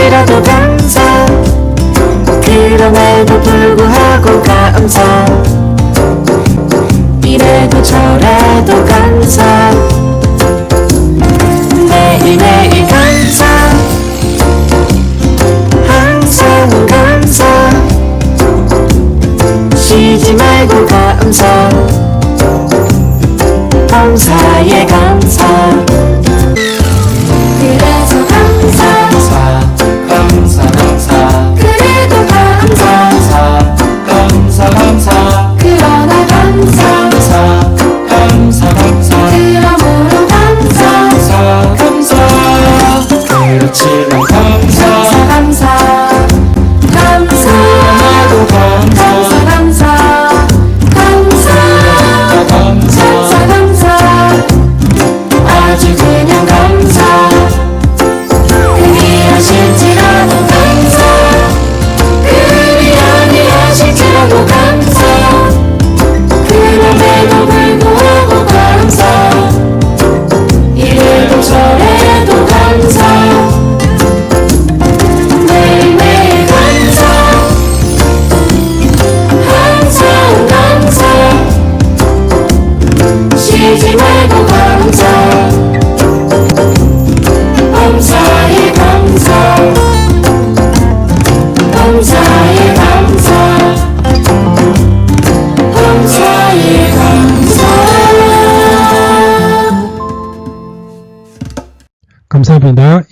아니하실지라도 감사 그럼에도 불구하고 감사. 이래도 저래도 감사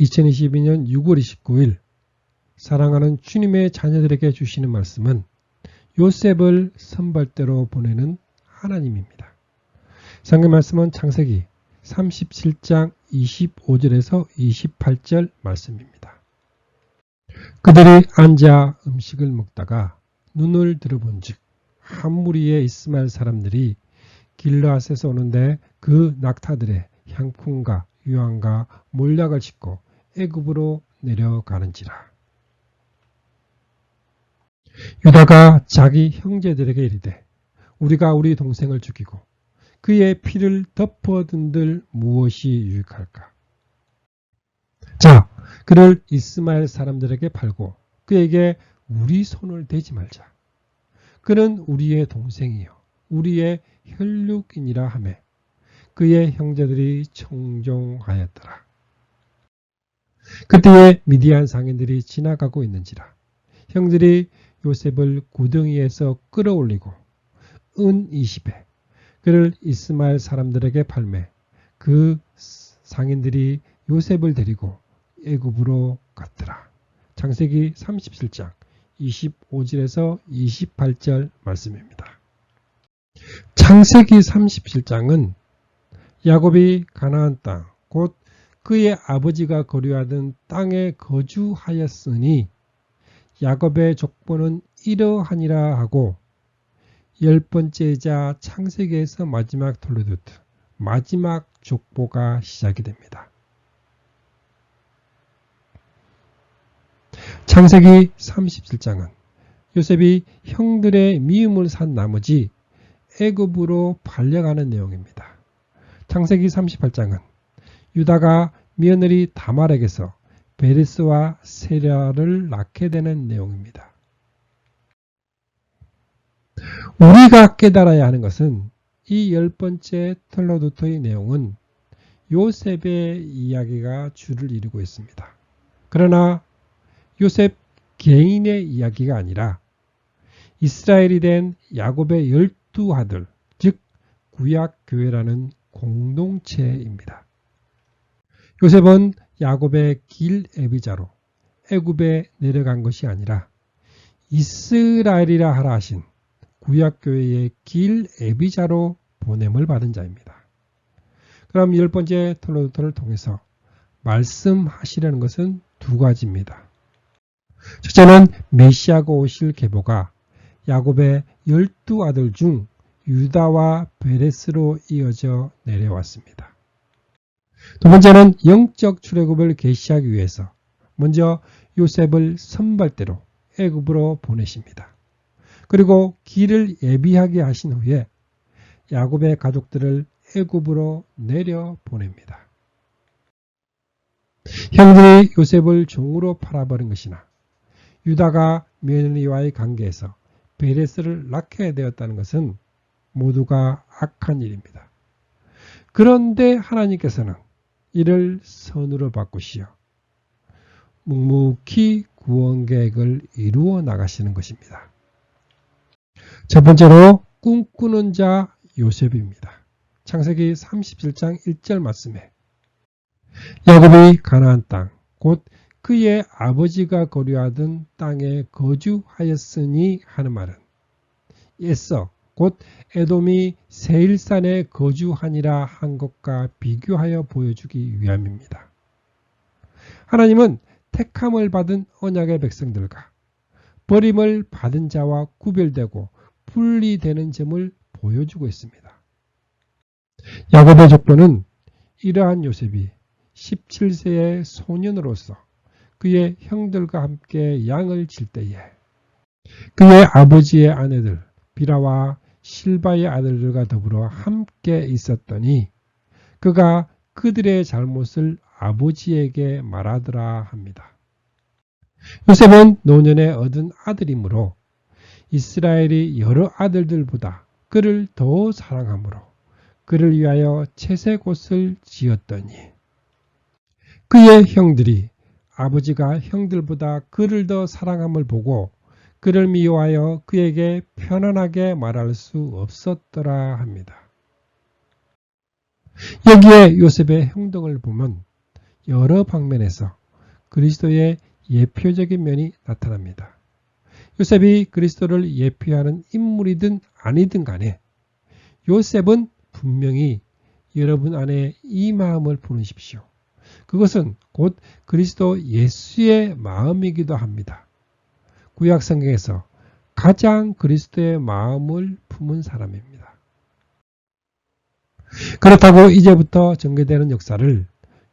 2022년 6월 29일 사랑하는 주님의 자녀들에게 주시는 말씀은 요셉을 선발대로 보내는 하나님입니다. 상금 말씀은 창세기 37장 25절에서 28절 말씀입니다. 그들이 앉아 음식을 먹다가 눈을 들어본즉 한 무리의 이스마엘 사람들이 길라앗에서 오는데 그 낙타들의 향품과 유황과 몰약을 싣고 애굽으로 내려가는지라. 유다가 자기 형제들에게 이르되 우리가 우리 동생을 죽이고 그의 피를 덮어둔들 무엇이 유익할까? 자, 그를 이스마엘 사람들에게 팔고 그에게 우리 손을 대지 말자. 그는 우리의 동생이요 우리의 혈육이니라 하매 그의 형제들이 청종하였더라. 그때에 미디안 상인들이 지나가고 있는지라 형들이 요셉을 구덩이에서 끌어올리고 은 20에 그를 이스마엘 사람들에게 팔매 그 상인들이 요셉을 데리고 애굽으로 갔더라. 창세기 37장 25절에서 28절 말씀입니다. 창세기 37장은 야곱이 가나안 땅, 곧 그의 아버지가 거류하던 땅에 거주하였으니 야곱의 족보는 이러하니라 하고 열 번째자 창세기에서 마지막 톨로도트 마지막 족보가 시작이 됩니다. 창세기 37장은 요셉이 형들의 미움을 산 나머지 애굽으로 발려가는 내용입니다. 창세기 38장은 유다가 며느리 다말에게서 베리스와 세라를 낳게 되는 내용입니다. 우리가 깨달아야 하는 것은 이 열 번째 털로도토의 내용은 요셉의 이야기가 주를 이루고 있습니다. 그러나 요셉 개인의 이야기가 아니라 이스라엘이 된 야곱의 열두 아들, 즉 구약교회라는 공동체입니다. 요셉은 야곱의 길 애비자로 애굽에 내려간 것이 아니라 이스라엘이라 하라 하신 구약교회의 길 애비자로 보냄을 받은 자입니다. 그럼 열 번째 톨로도를 통해서 말씀하시려는 것은 두 가지입니다. 첫째는 메시아가 오실 계보가 야곱의 열두 아들 중 유다와 베레스로 이어져 내려왔습니다. 두 번째는 영적 출애굽을 계시하기 위해서 먼저 요셉을 선발대로 애굽으로 보내십니다. 그리고 길을 예비하게 하신 후에 야곱의 가족들을 애굽으로 내려 보냅니다. 형들이 요셉을 종으로 팔아버린 것이나 유다가 며느리와의 관계에서 베레스를 낳게 되었다는 것은 모두가 악한 일입니다. 그런데 하나님께서는 이를 선으로 바꾸시어 묵묵히 구원 계획을 이루어 나가시는 것입니다. 첫 번째로 꿈꾸는 자 요셉입니다. 창세기 37장 1절 말씀에 야곱이 가나안 땅, 곧 그의 아버지가 거류하던 땅에 거주하였으니 하는 말은 에서 곧 에돔이 세일산에 거주하니라 한 것과 비교하여 보여주기 위함입니다. 하나님은 택함을 받은 언약의 백성들과 버림을 받은 자와 구별되고 분리되는 점을 보여주고 있습니다. 야곱의 조건은 이러한 요셉이 17세의 소년으로서 그의 형들과 함께 양을 칠 때에 그의 아버지의 아내들 비라와 실바의 아들들과 더불어 함께 있었더니 그가 그들의 잘못을 아버지에게 말하더라 합니다. 요셉은 노년에 얻은 아들이므로 이스라엘이 여러 아들들보다 그를 더 사랑하므로 그를 위하여 채색옷을 지었더니 그의 형들이 아버지가 형들보다 그를 더 사랑함을 보고 그를 미워하여 그에게 편안하게 말할 수 없었더라 합니다. 여기에 요셉의 행동을 보면 여러 방면에서 그리스도의 예표적인 면이 나타납니다. 요셉이 그리스도를 예표하는 인물이든 아니든 간에 요셉은 분명히 여러분 안에 이 마음을 보내십시오. 그것은 곧 그리스도 예수의 마음이기도 합니다. 구약 성경에서 가장 그리스도의 마음을 품은 사람입니다. 그렇다고 이제부터 전개되는 역사를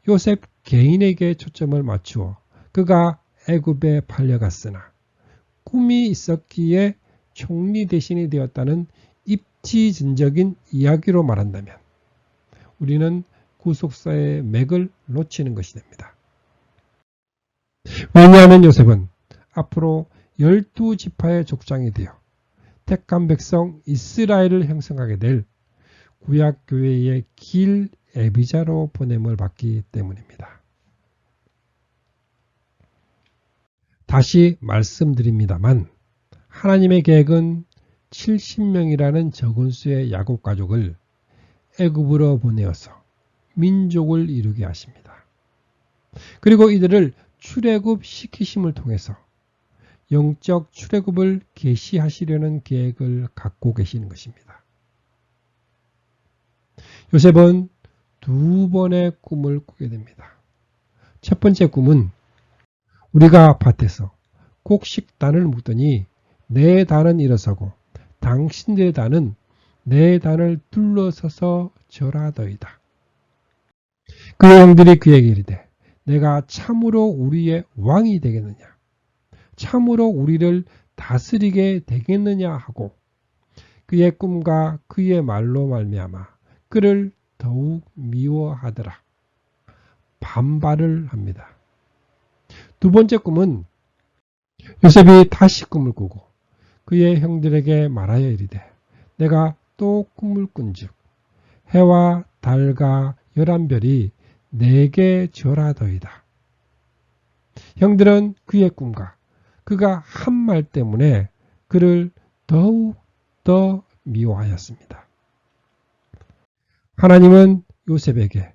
요셉 개인에게 초점을 맞추어 그가 애굽에 팔려갔으나 꿈이 있었기에 총리 대신이 되었다는 입지전적인 이야기로 말한다면 우리는 구속사의 맥을 놓치는 것이 됩니다. 왜냐하면 요셉은 앞으로 열두 지파의 족장이 되어 택한 백성 이스라엘을 형성하게 될 구약 교회의 길 에비자로 보냄을 받기 때문입니다. 다시 말씀드립니다만 하나님의 계획은 70명이라는 적은 수의 야곱 가족을 애굽으로 보내어서 민족을 이루게 하십니다. 그리고 이들을 출애굽 시키심을 통해서 영적 출애굽을 계시하시려는 계획을 갖고 계시는 것입니다. 요셉은 두 번의 꿈을 꾸게 됩니다. 첫 번째 꿈은 우리가 밭에서 곡식단을 묶더니 내 단은 일어서고 당신들의 단은 내 단을 둘러서서 절하더이다. 그 형들이 그에게 이르되 내가 참으로 우리의 왕이 되겠느냐 참으로 우리를 다스리게 되겠느냐 하고 그의 꿈과 그의 말로 말미암아 그를 더욱 미워하더라. 반발을 합니다. 두 번째 꿈은 요셉이 다시 꿈을 꾸고 그의 형들에게 말하여 이르되 내가 또 꿈을 꾼즉 해와 달과 열한 별이 내게 절하더이다. 형들은 그의 꿈과 그가 한 말 때문에 그를 더욱 더 미워하였습니다. 하나님은 요셉에게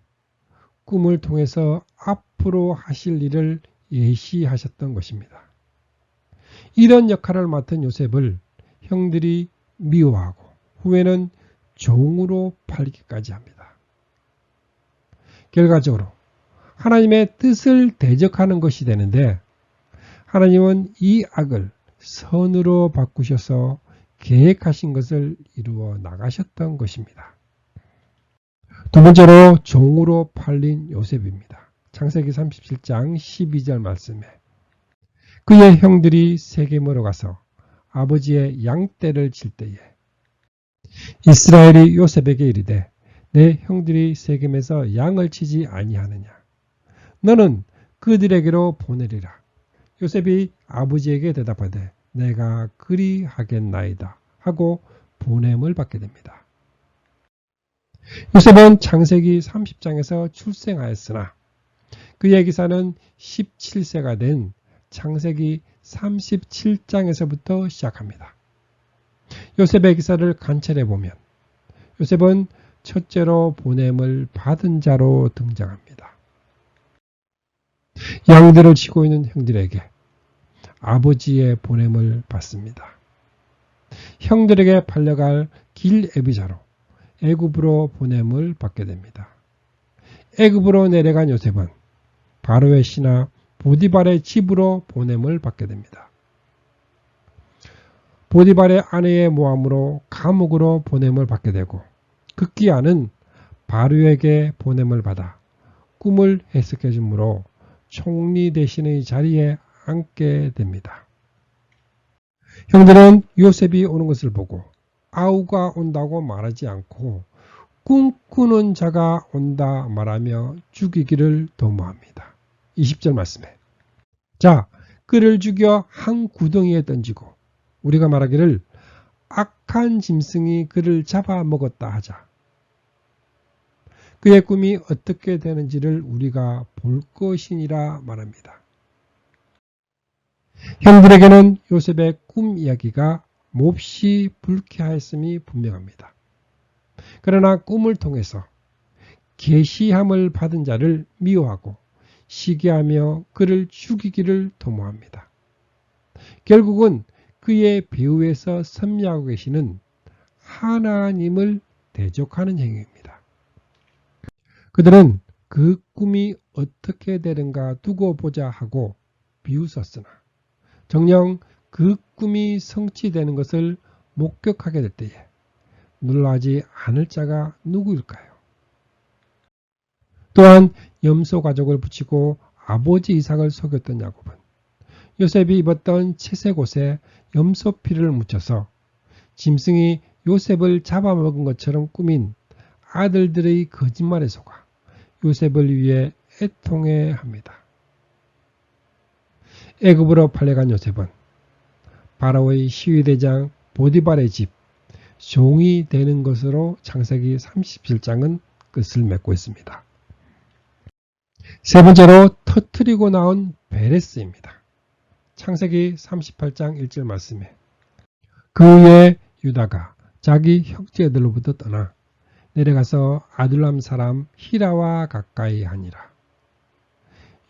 꿈을 통해서 앞으로 하실 일을 예시하셨던 것입니다. 이런 역할을 맡은 요셉을 형들이 미워하고 후에는 종으로 팔기까지 합니다. 결과적으로 하나님의 뜻을 대적하는 것이 되는데 하나님은 이 악을 선으로 바꾸셔서 계획하신 것을 이루어 나가셨던 것입니다. 두 번째로 종으로 팔린 요셉입니다. 창세기 37장 12절 말씀에 그의 형들이 세겜으로 가서 아버지의 양떼를 칠 때에 이스라엘이 요셉에게 이르되 내 형들이 세겜에서 양을 치지 아니하느냐 너는 그들에게로 보내리라 요셉이 아버지에게 대답하되 내가 그리 하겠나이다 하고 보냄을 받게 됩니다. 요셉은 창세기 30장에서 출생하였으나 그의 기사는 17세가 된 창세기 37장에서부터 시작합니다. 요셉의 기사를 관찰해 보면 요셉은 첫째로 보냄을 받은 자로 등장합니다. 양들을 치고 있는 형들에게 아버지의 보냄을 받습니다. 형들에게 팔려갈 길 애비자로 애굽으로 보냄을 받게 됩니다. 애굽으로 내려간 요셉은 바로의 신하 보디발의 집으로 보냄을 받게 됩니다. 보디발의 아내의 모함으로 감옥으로 보냄을 받게 되고 극기야는 바로에게 보냄을 받아 꿈을 해석해 주므로 총리 대신의 자리에 앉게 됩니다. 형들은 요셉이 오는 것을 보고 아우가 온다고 말하지 않고 꿈꾸는 자가 온다 말하며 죽이기를 도모합니다. 20절 말씀에 자 그를 죽여 한 구덩이에 던지고 우리가 말하기를 악한 짐승이 그를 잡아먹었다 하자. 그의 꿈이 어떻게 되는지를 우리가 볼 것이니라 말합니다. 형들에게는 요셉의 꿈 이야기가 몹시 불쾌하였음이 분명합니다. 그러나 꿈을 통해서 계시함을 받은 자를 미워하고 시기하며 그를 죽이기를 도모합니다. 결국은 그의 배후에서 섭리하고 계시는 하나님을 대적하는 행위입니다. 그들은 그 꿈이 어떻게 되는가 두고 보자 하고 비웃었으나 정녕 그 꿈이 성취되는 것을 목격하게 될 때에 놀라지 않을 자가 누구일까요? 또한 염소 가족을 붙이고 아버지 이삭을 속였던 야곱은 요셉이 입었던 채색 옷에 염소 피를 묻혀서 짐승이 요셉을 잡아먹은 것처럼 꾸민 아들들의 거짓말에 속아 요셉을 위해 애통해 합니다. 애굽으로 팔려간 요셉은 바로의 시위대장 보디발의 집 종이 되는 것으로 창세기 37장은 끝을 맺고 있습니다. 세 번째로 터트리고 나온 베레스입니다. 창세기 38장 1절 말씀에 그 후에 유다가 자기 형제들로부터 떠나 내려가서 아둘람 사람 히라와 가까이 하니라.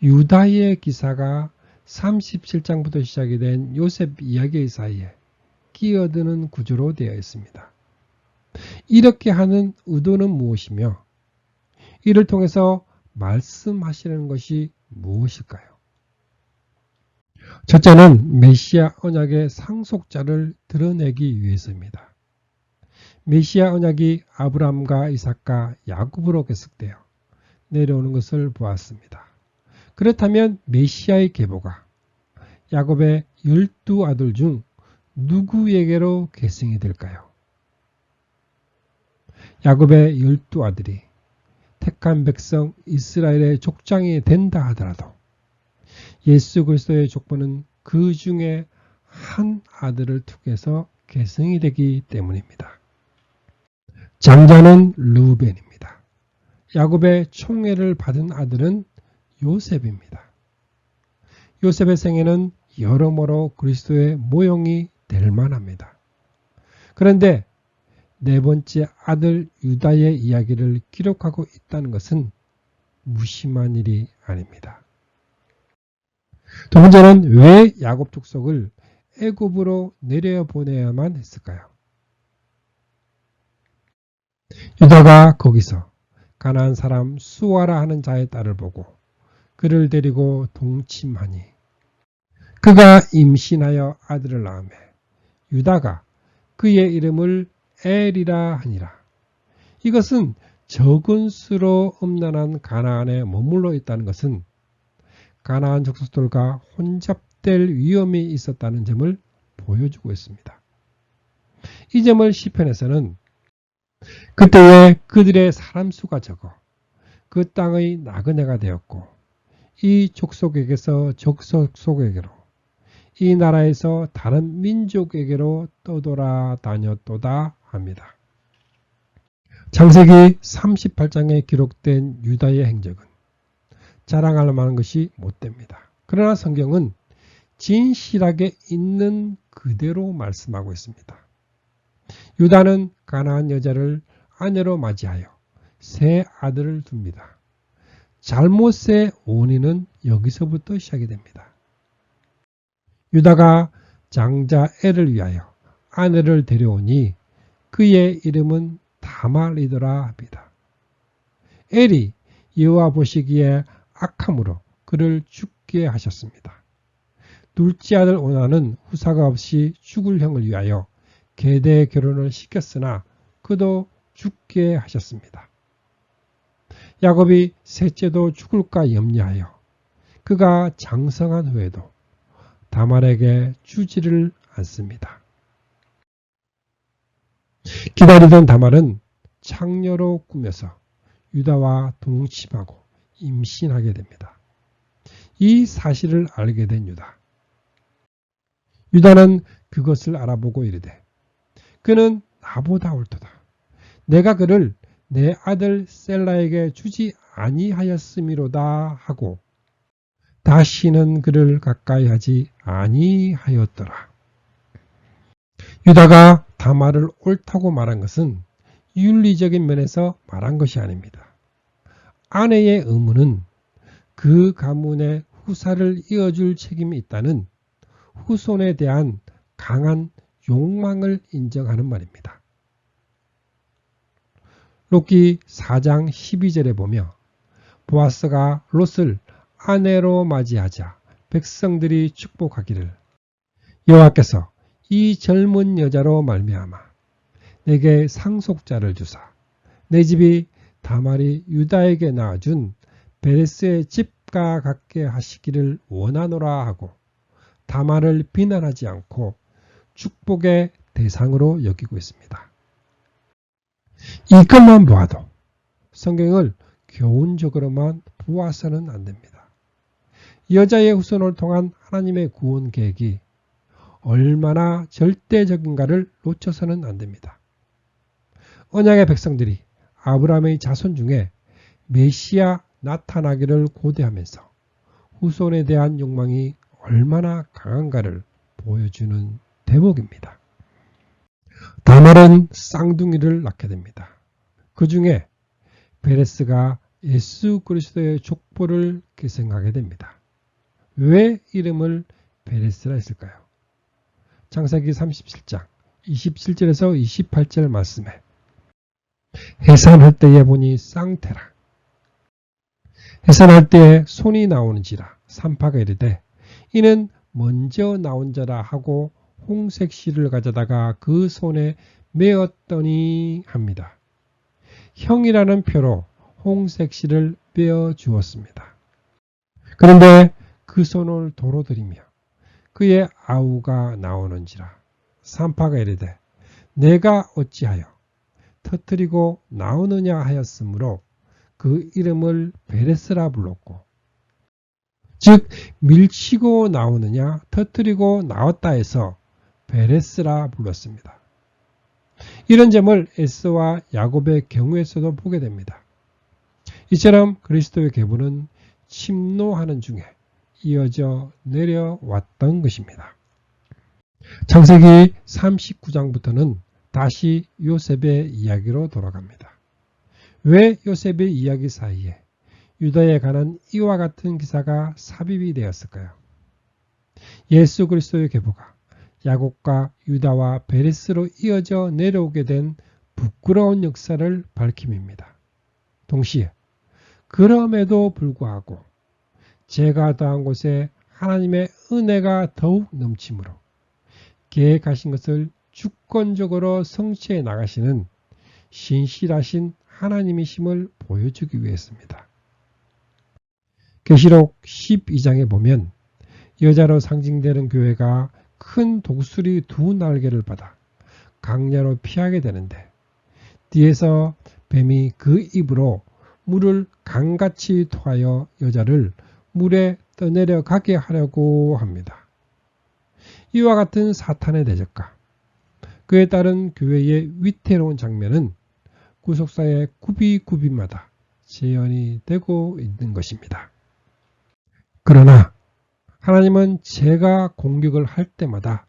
유다의 기사가 37장부터 시작이 된 요셉 이야기 사이에 끼어드는 구조로 되어 있습니다. 이렇게 하는 의도는 무엇이며 이를 통해서 말씀하시는 것이 무엇일까요? 첫째는 메시아 언약의 상속자를 드러내기 위해서입니다. 메시아 언약이 아브람과 이삭과 야곱으로 계속되어 내려오는 것을 보았습니다. 그렇다면 메시아의 계보가 야곱의 열두 아들 중 누구에게로 계승이 될까요? 야곱의 열두 아들이 택한 백성 이스라엘의 족장이 된다 하더라도 예수 그리스도의 족보는 그 중에 한 아들을 통해서 계승이 되기 때문입니다. 장자는 루벤입니다. 야곱의 총애를 받은 아들은 요셉입니다. 요셉의 생애는 여러모로 그리스도의 모형이 될 만합니다. 그런데 네 번째 아들 유다의 이야기를 기록하고 있다는 것은 무심한 일이 아닙니다. 두 번째는 왜 야곱 족속을 애굽으로 내려보내야만 했을까요? 유다가 거기서 가나안 사람 수아라 하는 자의 딸을 보고 그를 데리고 동침하니 그가 임신하여 아들을 낳음에 유다가 그의 이름을 엘이라 하니라. 이것은 적은 수로 음란한 가나안에 머물러 있다는 것은 가나안 족속들과 혼잡될 위험이 있었다는 점을 보여주고 있습니다. 이 점을 시편에서는 그때에 그들의 사람 수가 적어 그 땅의 나그네가 되었고 이 족속에게서 적속에게로 이 나라에서 다른 민족에게로 떠돌아 다녔도다 합니다. 창세기 38장에 기록된 유다의 행적은 자랑할 만한 것이 못됩니다. 그러나 성경은 진실하게 있는 그대로 말씀하고 있습니다. 유다는 가나안 여자를 아내로 맞이하여 세 아들을 둡니다. 잘못의 원인은 여기서부터 시작이 됩니다. 유다가 장자 엘을 위하여 아내를 데려오니 그의 이름은 다말이더라 합니다. 엘이 여호와 보시기에 악함으로 그를 죽게 하셨습니다. 둘째 아들 오나는 후사가 없이 죽을 형을 위하여 계대 결혼을 시켰으나 그도 죽게 하셨습니다. 야곱이 셋째도 죽을까 염려하여 그가 장성한 후에도 다말에게 주지를 않습니다. 기다리던 다말은 창녀로 꾸며서 유다와 동침하고 임신하게 됩니다. 이 사실을 알게 된 유다. 유다는 그것을 알아보고 이르되 그는 나보다 옳도다. 내가 그를 내 아들 셀라에게 주지 아니하였음이로다 하고 다시는 그를 가까이 하지 아니하였더라. 유다가 다말을 옳다고 말한 것은 윤리적인 면에서 말한 것이 아닙니다. 아내의 의무는 그 가문의 후사를 이어줄 책임이 있다는 후손에 대한 강한 욕망을 인정하는 말입니다. 록기 4장 12절에 보며 보아스가 롯을 아내로 맞이하자 백성들이 축복하기를 여호와께서 이 젊은 여자로 말미암아 내게 상속자를 주사 내 집이 다말이 유다에게 낳아준 베레스의 집과 같게 하시기를 원하노라 하고 다말을 비난하지 않고 축복의 대상으로 여기고 있습니다. 이것만 보아도 성경을 교훈적으로만 보아서는 안 됩니다. 여자의 후손을 통한 하나님의 구원 계획이 얼마나 절대적인가를 놓쳐서는 안 됩니다. 언약의 백성들이 아브라함의 자손 중에 메시아 나타나기를 고대하면서 후손에 대한 욕망이 얼마나 강한가를 보여주는 대목입니다. 다말은 쌍둥이를 낳게 됩니다. 그 중에 베레스가 예수 그리스도의 족보를 계승하게 됩니다. 왜 이름을 베레스라 했을까요? 창세기 37장 27절에서 28절 말씀에 해산할 때에 보니 쌍태라 해산할 때에 손이 나오는지라 산파가 이르되 이는 먼저 나온 자라 하고 홍색 실을 가져다가 그 손에 메었더니 합니다. 형이라는 표로 홍색 실을 빼어 주었습니다. 그런데 그 손을 도로 들이며 그의 아우가 나오는지라 산파가 이르되 내가 어찌하여 터뜨리고 나오느냐 하였으므로 그 이름을 베레스라 불렀고 즉 밀치고 나오느냐 터뜨리고 나왔다 해서 베레스라 불렀습니다. 이런 점을 에스와 야곱의 경우에서도 보게 됩니다. 이처럼 그리스도의 계보는 침노하는 중에 이어져 내려왔던 것입니다. 창세기 39장부터는 다시 요셉의 이야기로 돌아갑니다. 왜 요셉의 이야기 사이에 유다에 관한 이와 같은 기사가 삽입이 되었을까요? 예수 그리스도의 계보가 야곱과 유다와 베레스로 이어져 내려오게 된 부끄러운 역사를 밝힘입니다. 동시에 그럼에도 불구하고 제가 더한 곳에 하나님의 은혜가 더욱 넘침으로 계획하신 것을 주권적으로 성취해 나가시는 신실하신 하나님이심을 보여주기 위해서입니다. 계시록 12장에 보면 여자로 상징되는 교회가 큰 독수리 두 날개를 받아 강야로 피하게 되는데 뒤에서 뱀이 그 입으로 물을 강같이 토하여 여자를 물에 떠내려 가게 하려고 합니다. 이와 같은 사탄의 대적과 그에 따른 교회의 위태로운 장면은 구속사의 구비구비마다 재현이 되고 있는 것입니다. 그러나 하나님은 제가 공격을 할 때마다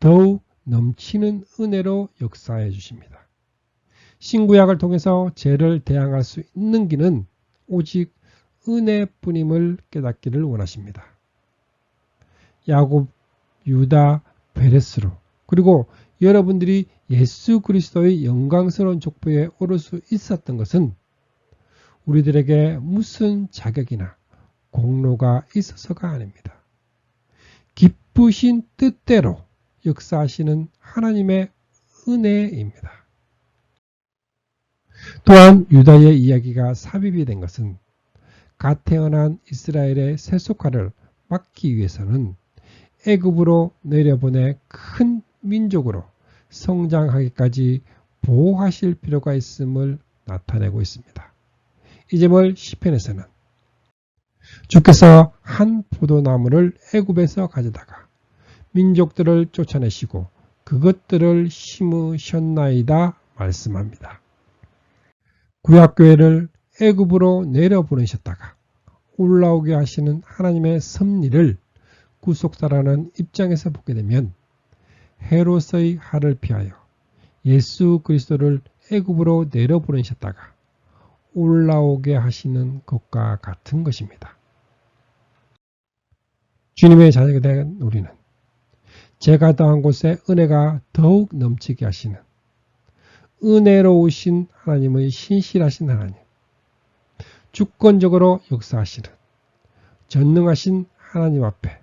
더욱 넘치는 은혜로 역사해 주십니다. 신구약을 통해서 죄를 대항할 수 있는 길은 오직 은혜뿐임을 깨닫기를 원하십니다. 야곱, 유다, 베레스로 그리고 여러분들이 예수 그리스도의 영광스러운 족보에 오를 수 있었던 것은 우리들에게 무슨 자격이나 공로가 있어서가 아닙니다. 기쁘신 뜻대로 역사하시는 하나님의 은혜입니다. 또한 유다의 이야기가 삽입이 된 것은 갓 태어난 이스라엘의 세속화를 막기 위해서는 애굽으로 내려보내 큰 민족으로 성장하기까지 보호하실 필요가 있음을 나타내고 있습니다. 이 점을 시편에서는 주께서 한 포도나무를 애굽에서 가져다가 민족들을 쫓아내시고 그것들을 심으셨나이다 말씀합니다. 구약교회를 애굽으로 내려 보내셨다가 올라오게 하시는 하나님의 섭리를 구속사라는 입장에서 보게 되면 헤롯의 할을 피하여 예수 그리스도를 애굽으로 내려 보내셨다가 올라오게 하시는 것과 같은 것입니다. 주님의 자녀가 된 우리는 제가 더한 곳에 은혜가 더욱 넘치게 하시는 은혜로우신 하나님의 신실하신 하나님, 주권적으로 역사하시는 전능하신 하나님 앞에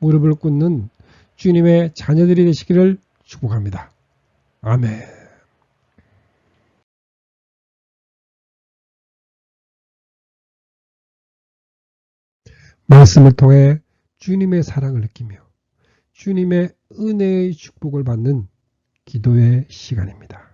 무릎을 꿇는 주님의 자녀들이 되시기를 축복합니다. 아멘. 말씀을 통해 주님의 사랑을 느끼며 주님의 은혜의 축복을 받는 기도의 시간입니다.